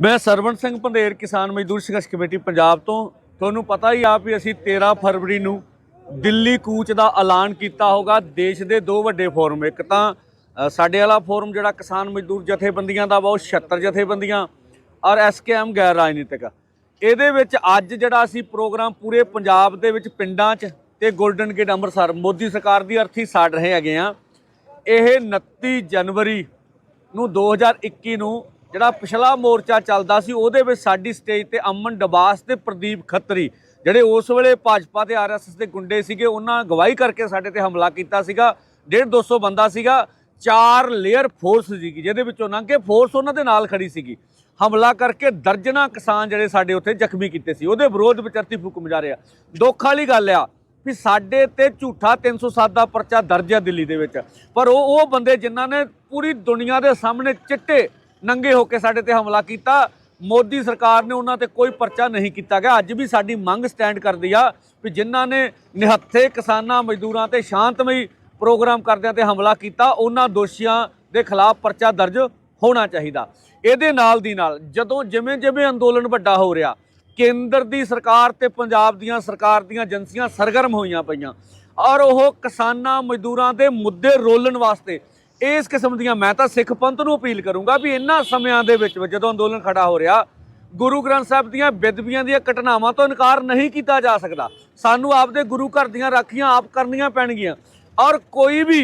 ਮੈਂ ਸਰਵਣ ਸਿੰਘ ਪੰਧੇਰ ਕਿਸਾਨ ਮਜ਼ਦੂਰ ਸੰਘਰਸ਼ ਕਮੇਟੀ, ਪੰਜਾਬ ਤੋਂ। ਤੁਹਾਨੂੰ ਪਤਾ ਹੀ ਆ ਵੀ ਅਸੀਂ 13 ਫਰਵਰੀ ਨੂੰ ਦਿੱਲੀ ਕੂਚ ਦਾ ਐਲਾਨ ਕੀਤਾ ਹੋਗਾ, ਦੇਸ਼ ਦੇ ਦੋ ਵੱਡੇ ਫੋਰਮ। ਇੱਕ ਤਾਂ ਸਾਡੇ ਵਾਲਾ ਫੋਰਮ ਜਿਹੜਾ ਕਿਸਾਨ ਮਜ਼ਦੂਰ ਜਥੇਬੰਦੀਆਂ ਦਾ ਵਾ, ਉਹ 76 ਜਥੇਬੰਦੀਆਂ ਔਰ ਐਸਕੇਐਮ ਗੈਰ ਰਾਜਨੀਤਿਕ। ਇਹਦੇ ਵਿੱਚ ਅੱਜ ਜਿਹੜਾ ਅਸੀਂ ਪ੍ਰੋਗਰਾਮ ਪੂਰੇ ਪੰਜਾਬ ਦੇ ਵਿੱਚ ਪਿੰਡਾਂ 'ਚ ਤੇ 골ਡਨ ਗੇਟ ਅੰਮ੍ਰਿਤਸਰ, ਮੋਦੀ ਸਰਕਾਰ ਦੀ ਅਰਥੀ ਸਾੜ ਰਹੇ ਹੈਗੇ ਆ। ਇਹ 29 ਜਨਵਰੀ ਨੂੰ 2021 ਨੂੰ ਜਿਹੜਾ ਪਿਛਲਾ ਮੋਰਚਾ ਚੱਲਦਾ ਸੀ, ਉਹਦੇ ਵਿੱਚ ਸਾਡੀ ਸਟੇਜ ਤੇ ਅਮਨ ਡਬਾਸ ਤੇ ਪ੍ਰਦੀਪ ਖੱਤਰੀ, ਜਿਹੜੇ ਉਸ ਵੇਲੇ ਭਾਜਪਾ ਤੇ ਆਰਐਸਐਸ ਦੇ ਗੁੰਡੇ ਸੀਗੇ, ਉਹਨਾਂ ਗਵਾਹੀ ਕਰਕੇ ਸਾਡੇ ਤੇ ਹਮਲਾ ਕੀਤਾ ਸੀਗਾ 1.5 200 ਬੰਦਾ ਸੀਗਾ, ਚਾਰ ਲੇਅਰ ਫੋਰਸ ਸੀਗੀ, ਜਿਹਦੇ ਵਿੱਚੋਂ ਲੰਘ ਕੇ ਫੋਰਸ ਉਹਨਾਂ ਦੇ ਨਾਲ ਖੜੀ ਸੀਗੀ। ਹਮਲਾ ਕਰਕੇ ਦਰਜਨਾ ਕਿਸਾਨ ਜਿਹੜੇ ਸਾਡੇ ਉੱਥੇ ਜ਼ਖਮੀ ਕੀਤੇ ਸੀ, ਉਹਦੇ ਵਿਰੋਧ ਵਿੱਚ ਅਰਤੀ ਫੂਕ ਮਜਾ ਰਿਹਾ। ਦੁੱਖ ਵਾਲੀ ਗੱਲ ਆ ਵੀ ਸਾਡੇ ਤੇ ਝੂਠਾ 307 ਦਾ ਪਰਚਾ ਦਰਜ ਹੈ ਦਿੱਲੀ ਦੇ ਵਿੱਚ, ਪਰ ਉਹ ਉਹ ਬੰਦੇ ਜਿਨ੍ਹਾਂ ਨੇ ਪੂਰੀ ਦੁਨੀਆ ਦੇ ਸਾਹਮਣੇ ਚਿੱਟੇ ਨੰਗੇ ਹੋ ਕੇ ਸਾਡੇ ਤੇ ਹਮਲਾ ਕੀਤਾ। ਮੋਦੀ ਸਰਕਾਰ ਨੇ ਉਹਨਾਂ ਤੇ ਕੋਈ ਪਰਚਾ ਨਹੀਂ ਕੀਤਾ ਗਿਆ। ਅੱਜ ਵੀ ਸਾਡੀ ਮੰਗ ਸਟੈਂਡ ਕਰਦੀ ਆ ਵੀ ਜਿਨ੍ਹਾਂ ਨੇ ਨਿਹੱਥੇ ਕਿਸਾਨਾਂ, ਮਜ਼ਦੂਰਾਂ ਤੇ ਸ਼ਾਂਤਮਈ ਪ੍ਰੋਗਰਾਮ ਕਰਦਿਆਂ ਤੇ ਹਮਲਾ ਕੀਤਾ, ਉਹਨਾਂ ਦੋਸ਼ੀਆਂ ਦੇ ਖਿਲਾਫ ਪਰਚਾ ਦਰਜ ਹੋਣਾ ਚਾਹੀਦਾ। ਇਹਦੇ ਨਾਲ ਦੀ ਨਾਲ ਜਦੋਂ ਜਿਵੇਂ ਜਿਵੇਂ ਅੰਦੋਲਨ ਵੱਡਾ ਹੋ ਰਿਹਾ, ਕੇਂਦਰ ਦੀ ਸਰਕਾਰ ਤੇ ਪੰਜਾਬ ਦੀਆਂ ਸਰਕਾਰ ਦੀਆਂ ਏਜੰਸੀਆਂ ਸਰਗਰਮ ਹੋਈਆਂ ਪਈਆਂ। ਔਰ ਉਹ ਕਿਸਾਨਾਂ, ਮਜ਼ਦੂਰਾਂ ਦੇ ਮੁੱਦੇ ਰੋਲਣ ਵਾਸਤੇ ਇਸ ਕਿਸਮ ਦੀਆਂ ਮੈਂ ਤਾਂ ਸਿੱਖ ਪੰਥ ਨੂੰ ਅਪੀਲ ਕਰੂੰਗਾ ਵੀ ਇਹਨਾਂ ਸਮਿਆਂ ਦੇ ਵਿੱਚ ਜਦੋਂ ਅੰਦੋਲਨ ਖੜਾ ਹੋ ਰਿਹਾ, ਗੁਰੂ ਗ੍ਰੰਥ ਸਾਹਿਬ ਦੀਆਂ ਬੇਦਬੀਆਂ ਦੀਆਂ ਘਟਨਾਵਾਂ ਤੋਂ ਇਨਕਾਰ ਨਹੀਂ ਕੀਤਾ ਜਾ ਸਕਦਾ। ਸਾਨੂੰ ਆਪਦੇ ਗੁਰੂ ਘਰ ਦੀਆਂ ਰਾਖੀਆਂ ਆਪ ਕਰਨੀਆਂ ਪੈਣਗੀਆਂ ਔਰ ਕੋਈ ਵੀ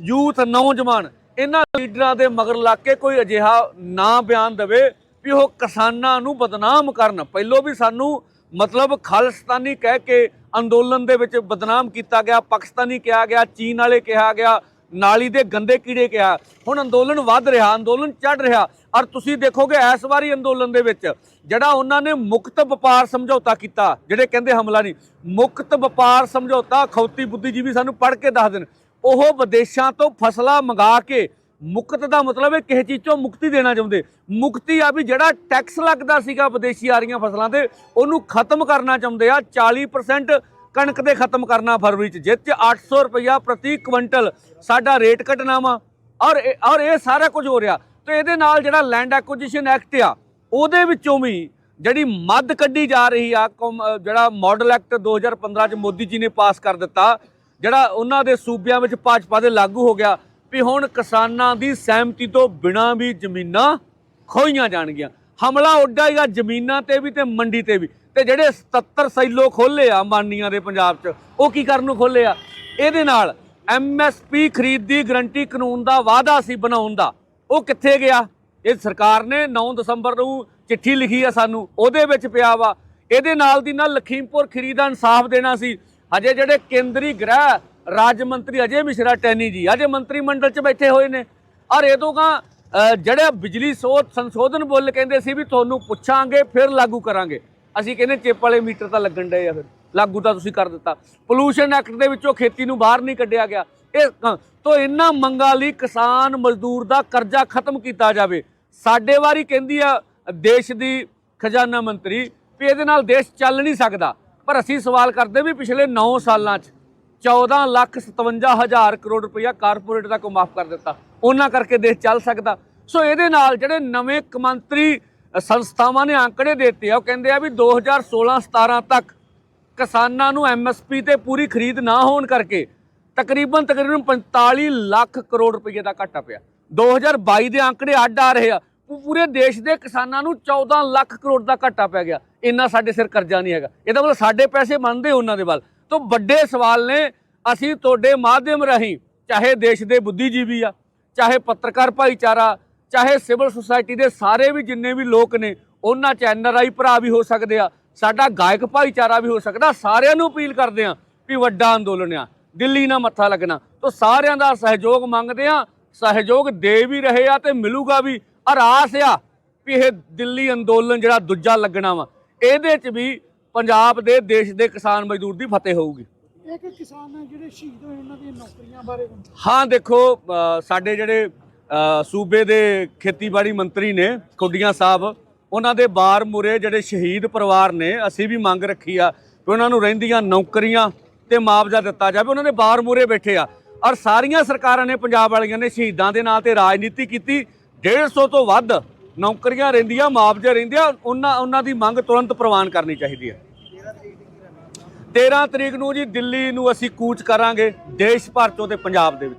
ਯੂਥ, ਨੌਜਵਾਨ ਇਹਨਾਂ ਲੀਡਰਾਂ ਦੇ ਮਗਰ ਲੱਗ ਕੇ ਕੋਈ ਅਜਿਹਾ ਨਾ ਬਿਆਨ ਦੇਵੇ ਵੀ ਉਹ ਕਿਸਾਨਾਂ ਨੂੰ ਬਦਨਾਮ ਕਰਨ। ਪਹਿਲੋਂ ਵੀ ਸਾਨੂੰ ਮਤਲਬ ਖਾਲਿਸਤਾਨੀ ਕਹਿ ਕੇ ਅੰਦੋਲਨ ਦੇ ਵਿੱਚ ਬਦਨਾਮ ਕੀਤਾ ਗਿਆ, ਪਾਕਿਸਤਾਨੀ ਕਿਹਾ ਗਿਆ, ਚੀਨ ਵਾਲੇ ਕਿਹਾ ਗਿਆ ਨਾਲੀ ਦੇ ਗੰਦੇ ਕੀੜੇ ਕਿਹਾ। ਹੁਣ ਅੰਦੋਲਨ ਵੱਧ ਰਿਹਾ, ਅੰਦੋਲਨ ਚੜ ਰਿਹਾ। ਔਰ ਤੁਸੀਂ ਦੇਖੋਗੇ ਇਸ ਵਾਰੀ ਅੰਦੋਲਨ ਦੇ ਵਿੱਚ ਜਿਹੜਾ ਉਹਨਾਂ ਨੇ ਮੁਕਤ ਵਪਾਰ ਸਮਝੌਤਾ ਕੀਤਾ, ਜਿਹੜੇ ਕਹਿੰਦੇ ਹਮਲਾ ਨਹੀਂ, ਮੁਕਤ ਵਪਾਰ ਸਮਝੌਤਾ ਖੌਤੀ ਬੁੱਧੀਜੀਵੀ ਸਾਨੂੰ ਪੜ੍ਹ ਕੇ ਦੱਸ ਦੇਣ। ਉਹ ਵਿਦੇਸ਼ਾਂ ਤੋਂ ਫਸਲਾਂ ਮੰਗਾ ਕੇ ਮੁਕਤ ਦਾ ਮਤਲਬ ਹੈ ਕਿਸੇ ਚੀਜ਼ ਤੋਂ ਮੁਕਤੀ ਦੇਣਾ ਚਾਹੁੰਦੇ। ਮੁਕਤੀ ਆ ਵੀ ਜਿਹੜਾ ਟੈਕਸ ਲੱਗਦਾ ਸੀਗਾ ਵਿਦੇਸ਼ੀ ਆ ਰਹੀਆਂ ਫਸਲਾਂ ਤੇ, ਉਹਨੂੰ ਖਤਮ ਕਰਨਾ ਚਾਹੁੰਦੇ ਆ। 40% ਕਣਕ ਦੇ ਖਤਮ ਕਰਨਾ ਫਰਵਰੀ ਚ ਜਿਸ ਚ 800 ਰੁਪਇਆ ਪ੍ਰਤੀ ਕੁਇੰਟਲ ਸਾਡਾ ਰੇਟ ਘਟਣਾ ਵਾ। ਔਰ ਔਰ ਇਹ ਸਾਰਾ ਕੁਝ ਹੋ ਰਿਹਾ। ਤੇ ਇਹਦੇ ਨਾਲ ਜਿਹੜਾ ਲੈਂਡ ਐਕੁਜੀਸ਼ਨ ਐਕਟ ਆ, ਉਹਦੇ ਵਿੱਚੋਂ ਵੀ ਜਿਹੜੀ ਮੱਦ ਕੱਢੀ ਜਾ ਰਹੀ ਆ, ਕੌਮ- ਜਿਹੜਾ ਮਾਡਲ ਐਕਟ 2015 ਚ ਮੋਦੀ ਜੀ ਨੇ ਪਾਸ ਕਰ ਦਿੱਤਾ, ਜਿਹੜਾ ਉਹਨਾਂ ਦੇ ਸੂਬਿਆਂ ਵਿੱਚ ਭਾਜਪਾ ਦੇ ਲਾਗੂ ਹੋ ਗਿਆ, ਵੀ ਹੁਣ ਕਿਸਾਨਾਂ ਦੀ ਸਹਿਮਤੀ ਤੋਂ ਬਿਨਾਂ ਵੀ ਜ਼ਮੀਨਾਂ ਖੋਈਆਂ ਜਾਣਗੀਆਂ। ਹਮਲਾ ਉੱਡਾ ਉੱਡਾਏਗਾ ਜ਼ਮੀਨਾਂ ਤੇ ਵੀ ਤੇ ਮੰਡੀ ਤੇ ਵੀ। ਤੇ ਜਿਹੜੇ 77 ਸੈਲੋ ਖੋਲੇ ਆ ਮਾਨੀਆਂ ਦੇ ਪੰਜਾਬ 'ਚ, ਉਹ ਕੀ ਕਰਨ ਨੂੰ ਖੋਲੇ ਆ? ਇਹਦੇ ਨਾਲ ਐਮਐਸਪੀ ਖਰੀਦ ਦੀ ਗਰੰਟੀ ਕਾਨੂੰਨ ਦਾ ਵਾਅਦਾ ਸੀ ਬਣਾਉਣ ਦਾ। ਉਹ ਕਿੱਥੇ ਗਿਆ? ਇਹ ਸਰਕਾਰ ਨੇ 9 ਦਸੰਬਰ ਨੂੰ ਚਿੱਠੀ ਲਿਖੀ ਆ ਸਾਨੂੰ, ਉਹਦੇ ਵਿੱਚ ਪਿਆ ਵਾ। ਇਹਦੇ ਨਾਲ ਦੀ ਨਾਲ ਲਖੀਮਪੁਰ ਖਰੀਦ ਦਾ ਇਨਸਾਫ ਦੇਣਾ ਸੀ। ਅਜੇ ਜਿਹੜੇ ਕੇਂਦਰੀ ਗ੍ਰਹਿ, ਰਾਜ ਮੰਤਰੀ ਅਜੇ ਮਿਸ਼ਰਾ ਟੈਨੀ ਜੀ, ਅਜੇ ਮੰਤਰੀ ਮੰਡਲ 'ਚ ਬੈਠੇ ਹੋਏ ਨੇ। ਔਰ ਇਹ ਤੋਂ ਜਿਹੜਾ ਬਿਜਲੀ ਸੋਧ ਸੰਸ਼ੋਧਨ ਬੁੱਲ ਕਹਿੰਦੇ ਸੀ ਵੀ ਤੁਹਾਨੂੰ ਪੁੱਛਾਂਗੇ, ਫਿਰ ਲਾਗੂ ਕਰਾਂਗੇ। ਅਸੀਂ ਕਹਿੰਦੇ ਚਿੱਪ ਵਾਲੇ ਮੀਟਰ ਤਾਂ ਲੱਗਣ ਡਏ ਆ ਫਿਰ। ਲਾਗੂ ਤਾਂ ਤੁਸੀਂ ਕਰ ਦਿੱਤਾ। ਪੋਲੂਸ਼ਨ ਐਕਟ ਦੇ ਵਿੱਚੋਂ ਖੇਤੀ ਨੂੰ ਬਾਹਰ ਨਹੀਂ ਕੱਢਿਆ ਗਿਆ। ਇਹ ਕ- ਤੋਂ ਇਹਨਾਂ ਮੰਗਾਂ ਲਈ ਕਿਸਾਨ ਮਜ਼ਦੂਰ ਦਾ ਕਰਜ਼ਾ ਖਤਮ ਕੀਤਾ ਜਾਵੇ। ਸਾਡੇ ਵਾਰੀ ਕਹਿੰਦੀ ਆ, ਦੇਸ਼ ਦੀ ਖਜ਼ਾਨਾ ਮੰਤਰੀ, ਵੀ ਇਹਦੇ ਨਾਲ ਦੇਸ਼ ਚੱਲ ਨਹੀਂ ਸਕਦਾ। ਪਰ ਅਸੀਂ ਸਵਾਲ ਕਰਦੇ ਵੀ ਪਿਛਲੇ 9 ਸਾਲਾਂ 'ਚ 14 ਲੱਖ 57 ਹਜ਼ਾਰ ਕਰੋੜ ਰੁਪਇਆ ਕਾਰਪੋਰੇਟ ਦਾ ਕੋ ਮਾਫ ਕਰ ਦਿੱਤਾ। ਉਹਨਾਂ ਕਰਕੇ ਦੇਸ਼ ਚੱਲ ਸਕਦਾ। ਸੋ ਇਹਦੇ ਨਾਲ ਜਿਹੜੇ ਨਵੇਂ ਕਮੰਤਰੀ ਸੰਸਥਾਵਾਂ ਨੇ ਆંકੜੇ ਦਿੱਤੇ ਆ। ਉਹ ਕਹਿੰਦੇ ਆ ਵੀ 2016-17 ਤੱਕ ਕਿਸਾਨਾਂ ਨੂੰ ਐਮਐਸਪੀ ਤੇ ਪੂਰੀ ਖਰੀਦ ਨਾ ਹੋਣ ਕਰਕੇ ਤਕਰੀਬਨ ਤਕਰੀਬਨ 45 ਲੱਖ ਕਰੋੜ ਰੁਪਏ ਦਾ ਘਾਟਾ ਪਿਆ। 2022 ਦੇ ਆંકੜੇ ਅੱਡ ਆ ਰਹੇ ਆ। ਪੂ- ਪੂਰੇ ਦੇਸ਼ ਦੇ ਕਿਸਾਨਾਂ ਨੂੰ 14 ਲੱਖ ਕਰੋੜ ਦਾ ਘਾਟਾ ਪੈ ਗਿਆ। ਇੰਨਾ ਸਾਡੇ ਸਿਰ ਕਰਜ਼ਾ ਨਹੀਂ ਹੈਗਾ। ਇਹਦਾ ਮਤਲਬ ਸਾਡੇ ਪੈਸੇ ਮੰਨਦੇ ਉਹਨਾਂ ਦੇ ਵੱਲ। ਤੋਂ ਵੱਡੇ ਸਵਾਲ ਨੇ, ਅਸੀਂ ਤੁਹਾਡੇ ਮਾਧਿਅਮ ਰਾਹੀਂ ਚਾਹੇ ਦੇਸ਼ ਦੇ ਬੁੱਧੀਜੀਵੀ ਆ, ਚਾਹੇ ਪੱਤਰਕਾਰ ਭਾਈਚਾਰਾ ਚਾਹੇ ਸਿਵਲ ਸੁਸਾਇਟੀ ਦੇ ਸਾਰੇ ਵੀ ਜਿੰਨੇ ਵੀ ਲੋਕ ਨੇ ਉਹਨਾਂ ਚ ਐਨਆਰਆਈ ਭਰਾ ਵੀ ਹੋ ਸਕਦੇ ਆ ਸਾਡਾ ਗਾਇਕ ਭਾਈਚਾਰਾ ਵੀ ਹੋ ਸਕਦਾ ਸਾਰਿਆਂ ਨੂੰ ਅਪੀਲ ਕਰਦੇ ਆ ਵੀ ਵੱਡਾ ਅੰਦੋਲਨ ਆ ਦਿੱਲੀ ਨਾਲ ਮੱਥਾ ਲੱਗਣਾ। ਤੋਂ ਸਾਰਿਆਂ ਦਾ ਸਹਿਯੋਗ ਮੰਗਦੇ ਆ ਸਹਿਯੋਗ ਦੇ ਵੀ ਰਹੇ ਆ ਤੇ ਮਿਲੂਗਾ ਵੀ ਔਰ ਆਸ ਆ ਵੀ ਇਹ ਦਿੱਲੀ ਅੰਦੋਲਨ ਜਿਹੜਾ ਦੂਜਾ ਲੱਗਣਾ ਵਾ ਇਹਦੇ ਚ ਵੀ ਪੰਜਾਬ ਦੇ ਦੇਸ਼ ਦੇ ਕਿਸਾਨ ਮਜ਼ਦੂਰ ਦੀ ਫਤਿਹ ਹੋਊਗੀ। ਇਹ ਕਿ ਕਿਸਾਨ ਜਿਹੜੇ ਸ਼ਹੀਦ ਹੋਏ ਉਹਨਾਂ ਦੀਆਂ ਨੌਕਰੀਆਂ ਬਾਰੇ ਹਾਂ ਦੇਖੋ ਸਾਡੇ ਜਿਹੜੇ ਸੂਬੇ ਦੇ ਖੇਤੀਬਾੜੀ ਮੰਤਰੀ ਨੇ, ਖੁੱਡੀਆਂ ਸਾਹਿਬ, ਉਹਨਾਂ ਦੇ ਬਾਰ ਮੁਰੇ ਜਿਹੜੇ ਸ਼ਹੀਦ ਪਰਿਵਾਰ ਨੇ, ਅਸੀਂ ਵੀ ਮੰਗ ਰੱਖੀ ਆ ਕਿ ਉਹਨਾਂ ਨੂੰ ਰਹਿੰਦੀਆਂ ਨੌਕਰੀਆਂ ਤੇ ਮੁਆਵਜ਼ਾ ਦਿੱਤਾ ਜਾਵੇ। ਉਹਨਾਂ ਨੇ ਬਾਰ ਮੁਰੇ ਬੈਠੇ ਆ। ਔਰ ਸਾਰੀਆਂ ਸਰਕਾਰਾਂ ਨੇ, ਪੰਜਾਬ ਵਾਲੀਆਂ ਨੇ ਸ਼ਹੀਦਾਂ ਦੇ ਨਾਂ ਤੇ ਰਾਜਨੀਤੀ ਕੀਤੀ। 150 ਤੋਂ ਵੱਧ ਨੌਕਰੀਆਂ ਰਹਿੰਦੀਆਂ, ਮੁਆਵਜ਼ੇ ਰਹਿੰਦੀਆਂ, ਉਹਨਾਂ ਉਹਨਾਂ ਦੀ ਮੰਗ ਤੁਰੰਤ ਪ੍ਰਵਾਨ ਕਰਨੀ ਚਾਹੀਦੀ ਹੈ। 13 ਤਰੀਕ ਨੂੰ ਜੀ ਦਿੱਲੀ ਨੂੰ ਅਸੀਂ ਕੂਚ ਕਰਾਂਗੇ, ਦੇਸ਼ ਭਰ ਚੋਂ ਤੇ ਪੰਜਾਬ ਦੇ ਵਿੱਚ।